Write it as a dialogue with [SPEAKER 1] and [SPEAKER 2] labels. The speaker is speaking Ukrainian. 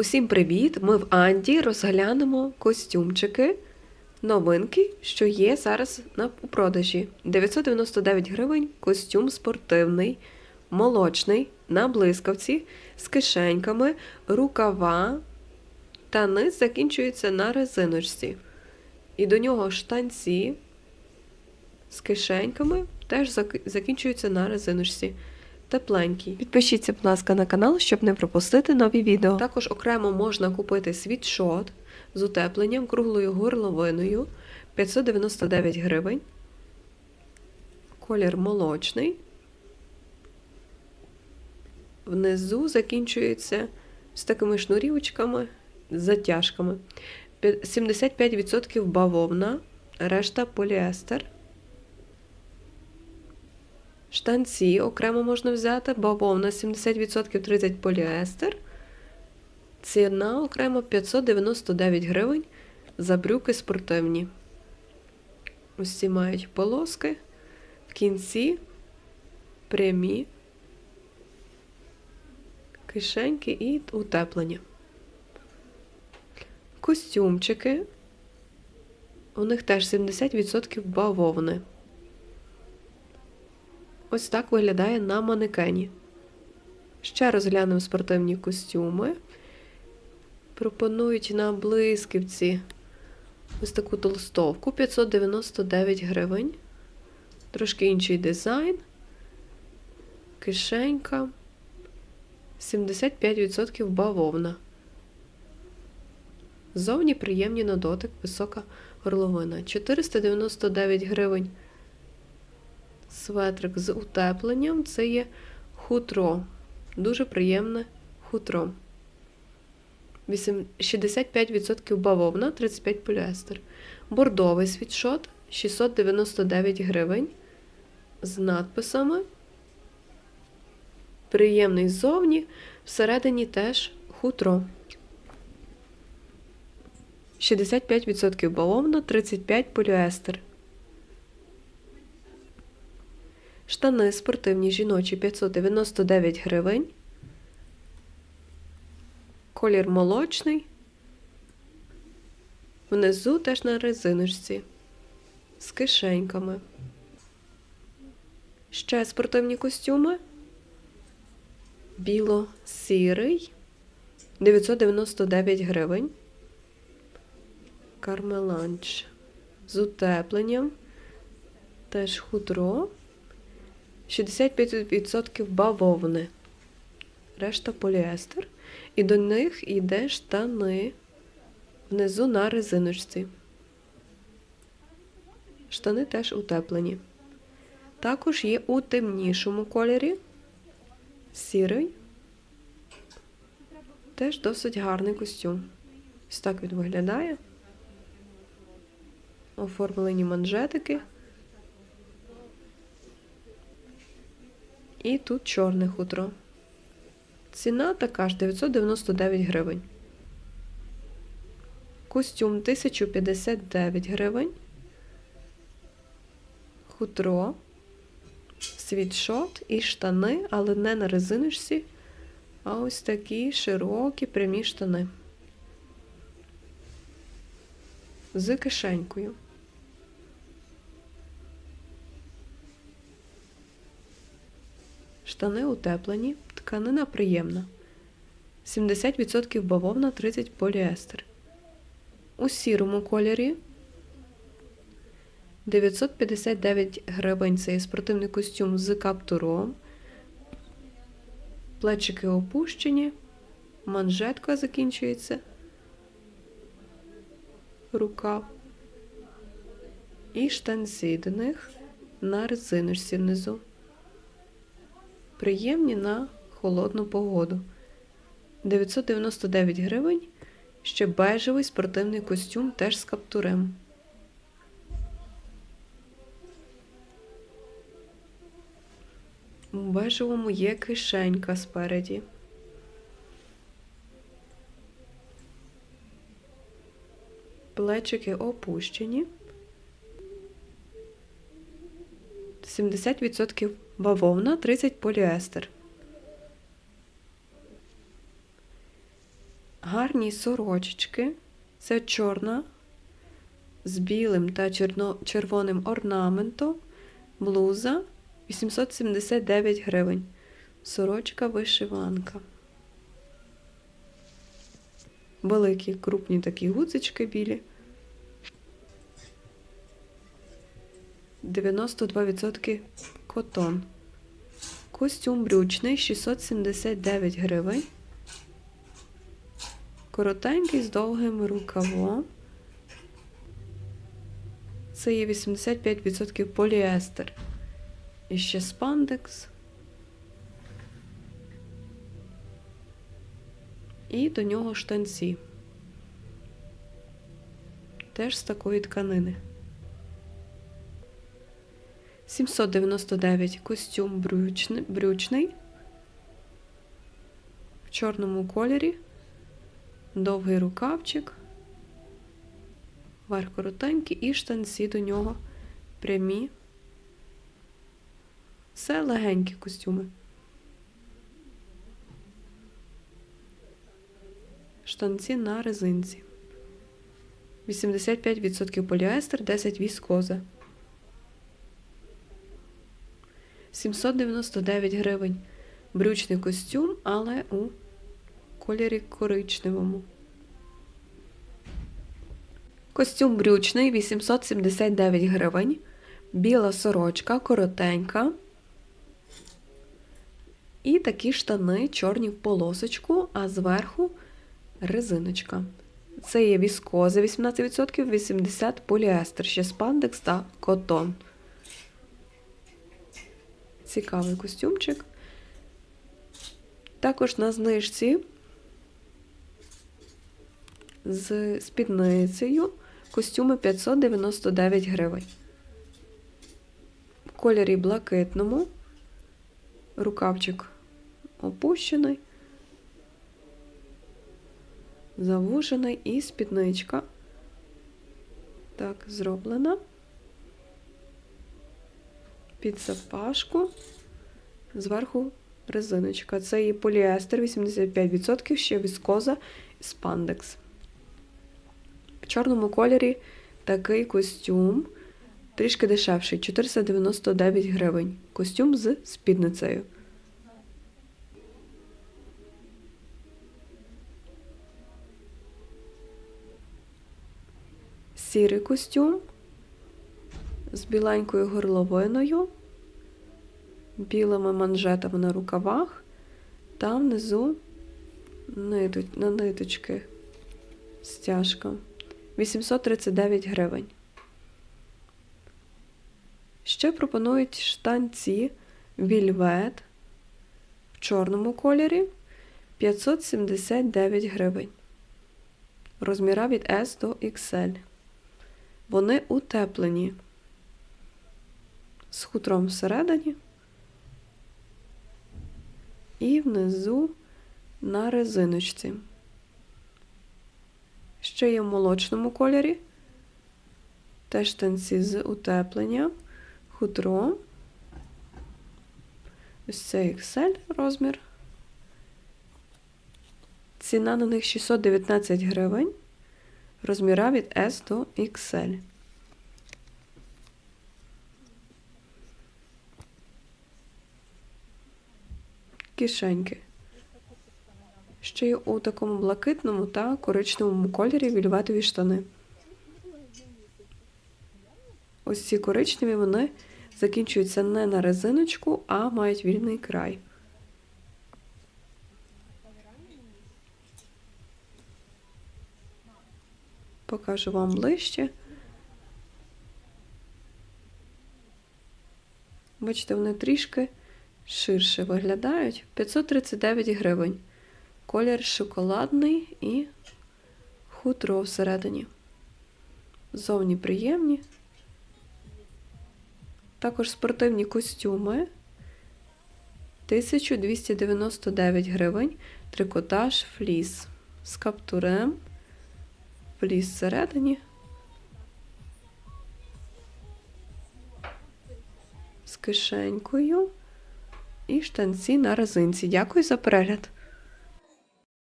[SPEAKER 1] Усім привіт! Ми в Анді розглянемо костюмчики, новинки, що є зараз на у продажі. 999 гривень костюм спортивний, молочний, на блискавці, з кишеньками, рукава та низ закінчується на резиночці. І до нього штанці з кишеньками теж закінчуються на резиночці. Тепленький. Підпишіться, будь ласка, на канал, щоб не пропустити нові відео. Також окремо можна купити світшот з утепленням круглою горловиною 599 гривень. Колір молочний. Внизу закінчується з такими шнурівочками, з затяжками. 75% бавовна, решта поліестер. Штанці окремо можна взяти, бавовна 70% 30 поліестер. Ціна окремо 599 гривень за брюки спортивні. Ці мають полоски. В кінці прямі кишеньки і утеплення. Костюмчики. У них теж 70% бавовни. Ось так виглядає на манекені. Ще розглянемо спортивні костюми. Пропонують на блисківці ось таку толстовку 599 гривень. Трошки інший дизайн. Кишенька. 75% бавовна. Зовні приємні на дотик, висока горловина. 499 гривень. Светрик з утепленням це є хутро. Дуже приємне хутро. 65% бавовна, 35 поліестер. Бордовий світшот 699 гривень. З надписами. Приємний ззовні. Всередині теж хутро. 65% бавовна, 35 поліестер. Штани спортивні жіночі 599 гривень. Колір молочний. Внизу теж на резиночці. З кишеньками. Ще спортивні костюми. Біло-сірий. 999 гривень. Кармеланч. З утепленням. Теж хутро. 65% бавовни, решта поліестер. І до них йде штани внизу на резиночці. Штани теж утеплені. Також є у темнішому кольорі сірий. Теж досить гарний костюм. Ось так він виглядає. Оформлені манжетики. І тут чорне хутро. Ціна така ж 999 гривень. Костюм 1059 гривень. Хутро, світшот і штани, але не на резиночці, а ось такі широкі прямі штани. З кишенькою. Штани утеплені, тканина приємна. 70% бавовна, 30 поліестер. У сірому кольорі 959 гривень це є спортивний костюм з каптуром. Плечики опущені, манжетка закінчується. Рукав. І штанці до них на резиночці внизу приємні на холодну погоду. 999 гривень. Ще бежевий спортивний костюм теж з каптурем. У бежевому є кишенька спереді. Плечики опущені. 70% бавовна, 30 поліестер. Гарні сорочечки. Це чорна з білим та червоним орнаментом. Блуза 879 гривень. Сорочка вишиванка. Великі крупні такі гудзички білі. 92% котон. Костюм брючний 679 гривень. Коротенький з довгим рукавом. Це є 85% поліестер. І ще спандекс. І до нього штанці. Теж з такої тканини. 799 костюм брючний, в чорному кольорі, довгий рукавчик, верх коротенький і штанці до нього прямі. Це легенькі костюми. Штанці на резинці. 85% поліестер, 10 віскоза. 799 гривень. Брючний костюм, але у кольорі коричневому. Костюм брючний 879 гривень. Біла сорочка, коротенька. І такі штани чорні в полосочку, а зверху резиночка. Це є віскоза 18%, 80% поліестер, ще спандекс та котон. Цікавий костюмчик. Також на знижці з спідницею костюми 599 гривень. В кольорі блакитному, рукавчик опущений, завужений і спідничка. Так, зроблена під запашку, зверху резиночка. Це і поліестер 85%, ще віскоза і спандекс. В чорному кольорі такий костюм трішки дешевший 499 гривень. Костюм з спідницею. Сірий костюм з біленькою горловиною, білими манжетами на рукавах та внизу на ниточки стяжка. 839 гривень. Ще пропонують штанці вільвет в чорному кольорі 579 гривень. Розміра від S до XL. Вони утеплені з хутром всередині і внизу на резиночці. Ще є в молочному кольорі. Теж танці з утеплення, хутро. Ось це XL розмір. Ціна на них 619 гривень. Розміра від S до XL. Кишеньки. Ще й у такому блакитному та коричневому кольорі вільветові штани. Ось ці коричневі вони закінчуються не на резиночку, а мають вільний край. Покажу вам ближче. Бачите, вони трішки ширше виглядають. 539 гривень. Колір шоколадний і хутро всередині. Зовні приємні. Також спортивні костюми. 1299 гривень. Трикотаж фліс з каптурем. Фліс всередині. З кишенькою і штанці на резинці. Дякую за перегляд!